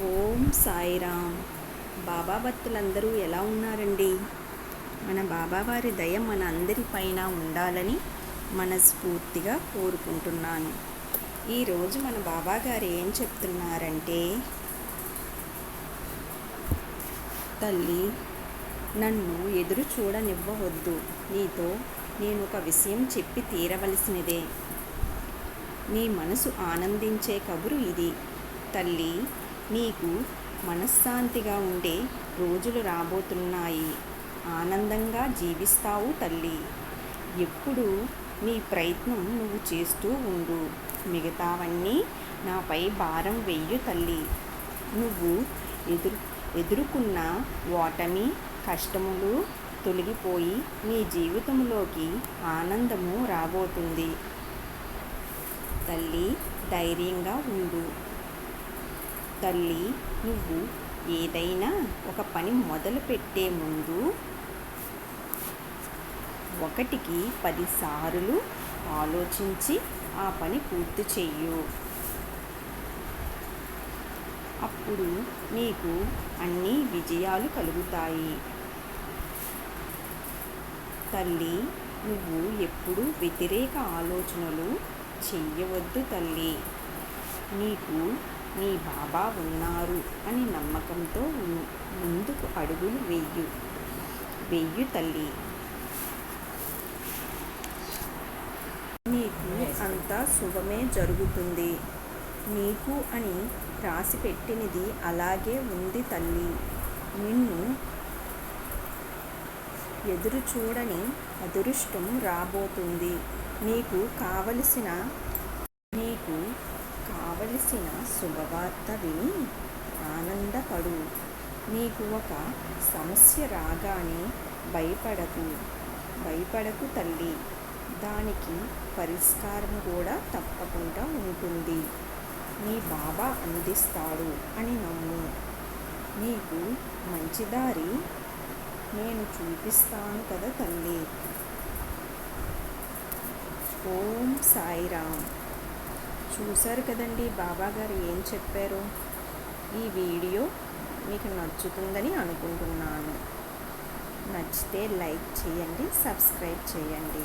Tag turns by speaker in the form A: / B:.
A: ఓం సాయిరామ్. బాబా భక్తులందరూ ఎలా ఉన్నారండి? మన బాబావారి దయ మన అందరిపైన ఉండాలని మనస్ఫూర్తిగా కోరుకుంటున్నాను. ఈరోజు మన బాబా గారు ఏం చెప్తున్నారంటే తల్లి నన్ను ఎదురు చూడనివ్వవద్దు. నీతో నేను ఒక విషయం చెప్పి తీరవలసినదే. నీ మనసు ఆనందించే కబురు ఇది. తల్లి నీకు మనశ్శాంతిగా ఉండే రోజులు రాబోతున్నాయి. ఆనందంగా జీవిస్తావు తల్లి. ఎప్పుడు నీ ప్రయత్నం నువ్వు చేస్తూ ఉండు. మిగతావన్నీ నాపై భారం వెయ్యు తల్లి. నువ్వు ఎదురు ఎదుర్కొన్న ఓటమి కష్టములు తొలగిపోయి నీ జీవితంలోకి ఆనందము రాబోతుంది. తల్లి ధైర్యంగా ఉండు. తల్లి నువ్వు ఏదైనా ఒక పని మొదలు పెట్టే ముందు ఒకటికి పదిసార్లు ఆలోచించి ఆ పని పూర్తి చెయ్యు. అప్పుడు నీకు అన్ని విజయాలు కలుగుతాయి. తల్లి నువ్వు ఎప్పుడు వ్యతిరేక ఆలోచనలు చెయ్యవద్దు తల్లి. నీకు నీ బాబా ఉన్నారు అని నమ్మకంతో ముందుకు అడుగులు వెయ్యు వెయ్యు తల్లి. నీకు అంతా శుభమే జరుగుతుంది. నీకు అని రాసిపెట్టినది అలాగే ఉంది తల్లి. నిన్ను ఎదురు చూడని అదృష్టం రాబోతుంది. నీకు కావలసిన నీకు కావలసిన శుభవార్త విని ఆనందపడు. నీకు ఒక సమస్య రాగానే భయపడకు. భయపడకు తల్లి. దానికి పరిష్కారం కూడా తప్పకుండా ఉంటుంది. నీ బాబా అందిస్తాడు అని నమ్ము. నీకు మంచి దారి నేను చూపిస్తాను కదా తల్లి. ఓం సాయిరామ్. చూశారు కదండి బాబా గారు ఏం చెప్పారు? ఈ వీడియో మీకు నచ్చుతుందని అనుకుంటున్నాను. నచ్చితే లైక్ చేయండి సబ్స్క్రైబ్ చేయండి.